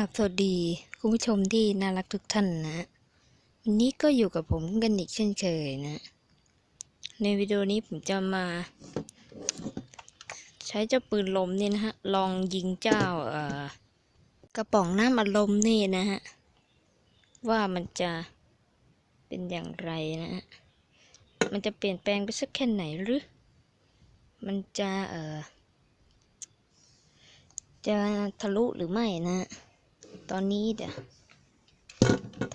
กับสวัสดีคุณผู้ชมที่น่ารักทุกท่านนะวันนี้ก็อยู่กับผมกันอีกเช่นเคยนะ ในวิดีโอนี้ผมจะมา ใช้เจ้าปืนลมนี่นะฮะ ลองยิงเจ้าเอ่อกระป๋องน้ำอัดลมนี่นะฮะ ว่ามันจะเป็นอย่างไรนะฮะ มันจะเปลี่ยนแปลงไปสักแค่ไหนหรือ มันจะเอ่อจะทะลุหรือไม่นะ ตอนนี้เดี๋ยว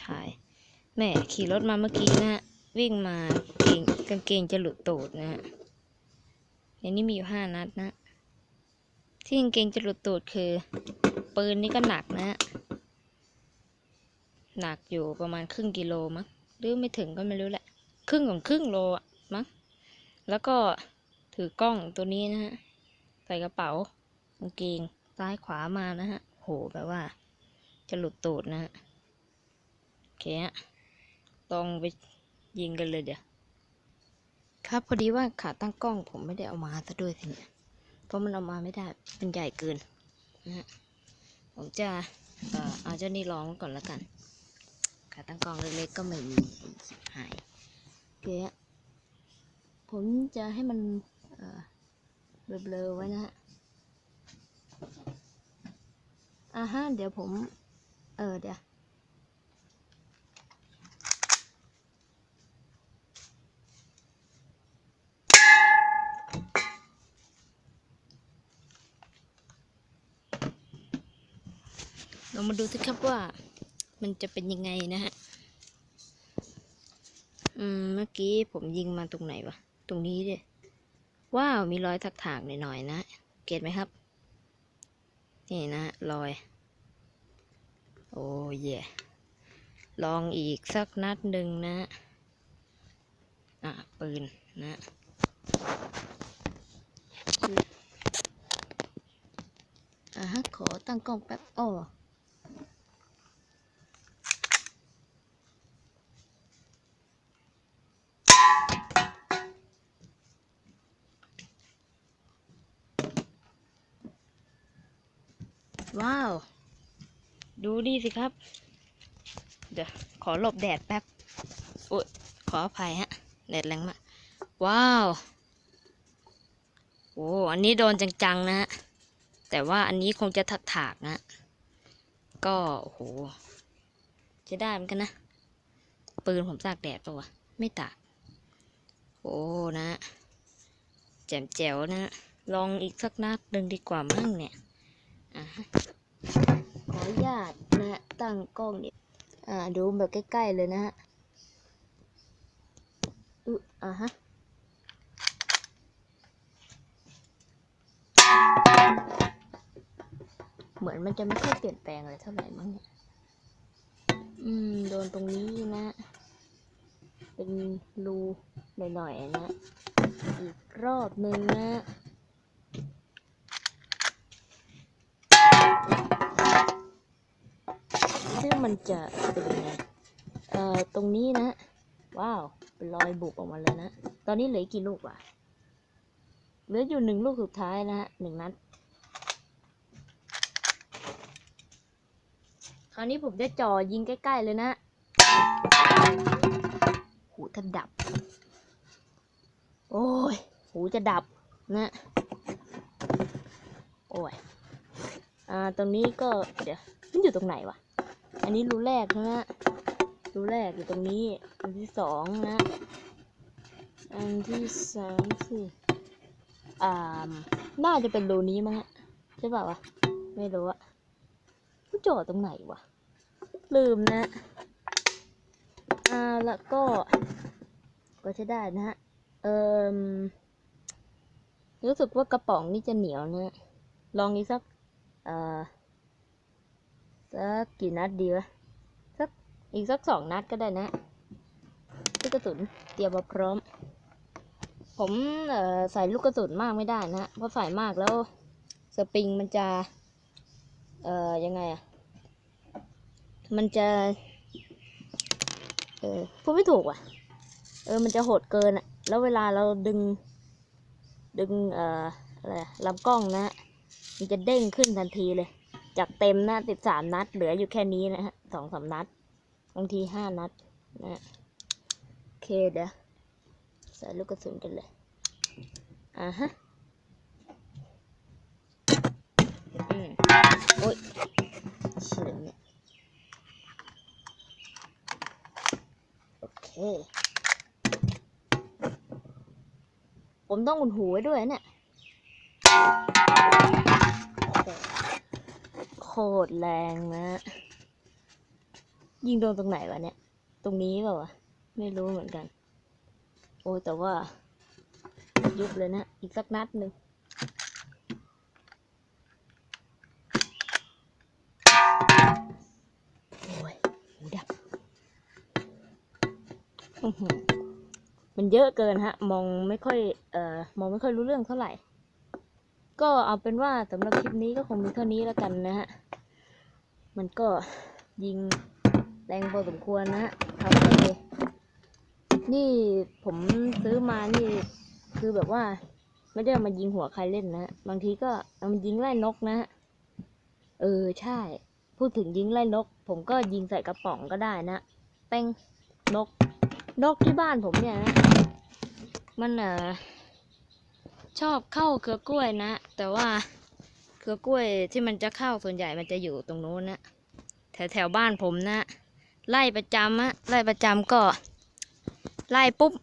ถ่าย แม่ขี่รถมาเมื่อกี้นะวิ่งมาเกงกางเกงจะหลุดตูดนะฮะในนี้มีอยู่ห้านัดนะ ที่กางเกงจะหลุดตูดคือ ปืนนี่ก็หนักนะหนักอยู่ประมาณครึ่งกิโลมั้งหรือไม่ถึงก็ไม่รู้แหละ ครึ่งของครึ่งโลอะมั้งแล้วก็ถือกล้องตัวนี้นะฮะ ใส่กระเป๋ากางเกงซ้ายขวามานะฮะ โหแบบว่า จะหลุดตูดนะฮะโอเคฮะลองไปยิงกันเลยเดี๋ยว ครับพอดีว่าขาตั้งกล้องผมไม่ได้เอามาซะด้วยทีเนี้ยเพราะมันเอามาไม่ได้มันใหญ่เกินนะฮะผมจะเอ่อเอาเจ้านี่ลองก่อนแล้วกัน ขาตั้งกล้องเล็กๆก็ไม่มีหายโอเคฮะผมจะให้มันเอ่อเบลอๆไว้นะฮะอ่าฮะเดี๋ยวผม เออเดี๋ยวเรามาดูสิครับว่ามันจะเป็นยังไงนะฮะ อืม เมื่อกี้ผมยิงมาตรงไหนวะ ตรงนี้ดิว้าว มีรอยถักถากๆหน่อยๆนะ เก็ตไหมครับ นี่นะรอย โอ้เย่ลองอีกสักนัดหนึ่งนะ อะ ปืนนะอะฮะขอตั้งกล้องแป๊บอ้ว้าว ดูนี่สิครับ เดี๋ยว ขอหลบแดดแป๊บอุ๊ยขออภัยฮะ แดดแรงมาก ว้าว โอ้อันนี้โดนจังๆนะฮะ แต่ว่าอันนี้คงจะถักถากๆนะ ก็โอ้โหจะได้เหมือนกันนะ ปืนผมตากแดดปะวะ ไม่ตาก โอ้นะ แจ่มแจ๋วนะ ลองอีกสักนัดหนึ่งดีกว่ามั่งเนี่ยอะฮะาตนะฮะตั้งกล้องเนี่ยอ่าดูแบบใกล้ๆเลยนะฮะอึอะฮะเหมือนมันจะไม่ค่อยเปลี่ยนแปลงอะไรเท่าไหร่มั้งเนี่ย อืม โดนตรงนี้นะ เป็นรูหน่อยๆนะ อีกรอบหนึ่งนะ มันจะเป็นยังไงเอ่อตรงนี้นะ ว้าวเป็นรอยบุบออกมาเลยนะตอนนี้เหลือกี่ลูกวะเหลืออยู่หนึ่งลูกสุดท้ายนะฮะหนึ่งนัดคราวนี้ผมจะจ่อยิงใกล้ ๆ เลยนะหูแทบดับ โอ้ย หูจะดับนะ โอ้ย อ่า ตรงนี้ก็ เดี๋ยว มันอยู่ตรงไหนวะ อันนี้รูแรกใช่ไหมรูแรกอยู่ตรงนี้ อันที่สองนะ อันที่สามสี่อ่า น่าจะเป็นรูนี้มั้งฮะใช่ป่าวะ ไม่รู้อะกูจ่อตรงไหนวะ ลืมนะ อ่า แล้วก็ ก็ใช้ได้นะฮะ เอ่มรู้สึกว่ากระป๋องนี่จะเหนียวนะ ลองอีกสัก เอ่อ สักกี่นัดดีวะ สักอีกสักสองนัดก็ได้นะลูกกระสุนเตรียมมาพร้อม ผมใส่ลูกกระสุนมากไม่ได้นะเพราะใส่มากแล้วสปริงมันจะ เอ่อยังไงอะมันจะ เออพูดไม่ถูกว่ะ เออ มันจะโหดเกินอะแล้วเวลาเราดึง ดึง เอ่ออะไรลำกล้องนะ มันจะเด้งขึ้นทันทีเลย จากเต็มนะติดสามนัด เหลืออยู่แค่นี้นะฮะสองสามนัด บางทีห้านัดนะโอเคเดี๋ยวใส่ลูกกระสุนกันเลย อ่าฮะอืมโอ๊ยเฉลิมเนี่ย โอเค ผมต้องอุ่นหูไว้ด้วยเนี่ย ตรแรงนะยิงโดนตรงไหนวะเนี่ย ตรงนี้เปล่าวะ ไม่รู้เหมือนกัน โอ้แต่ว่า ยุบเลยนะ อีกสักนัดหนึ่งโอ้ยหูดับมันเยอะเกินฮะ มองไม่ค่อย เอ่อ มองไม่ค่อยรู้เรื่องเท่าไหร่ ก็เอาเป็นว่าสำหรับคลิปนี้ก็คงมีเท่านี้แล้วกันนะฮะ มันก็ยิงแรงพอสมควรนะฮะทำให้นี่ผมซื้อมานี่คือแบบว่า ไม่ได้เอามายิงหัวใครเล่นนะ บางทีก็เอามายิงไล่นกนะ เออใช่ พูดถึงยิงไล่นก ผมก็ยิงใส่กระป๋องก็ได้นะเป้งนก นกที่บ้านผมเนี่ยนะ มันเอ่อชอบเข้าเครือกล้วยนะ แต่ว่า คือกล้วยที่มันจะเข้าส่วนใหญ่มันจะอยู่ตรงโน้นนะแถวแถวบ้านผมนะไล่ประจำอะไล่ประจำก็ไล่ปุ๊บ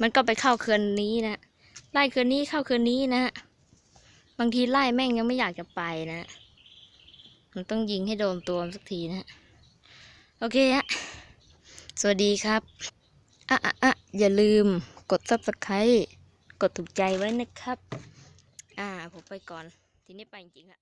มันก็ไปเข้าเคือนนี้นะไล่เคือนนี้เข้าเคือนนี้นะบางทีไล่แม่งยังไม่อยากจะไปนะมันต้องยิงให้โดนตัวสักทีนะโอเคฮะสวัสดีครับอะอะอะอย่าลืมกด subscribe กดถูกใจไว้นะครับ อ่า ผมไปก่อน ทีนี้ไปจริงๆละ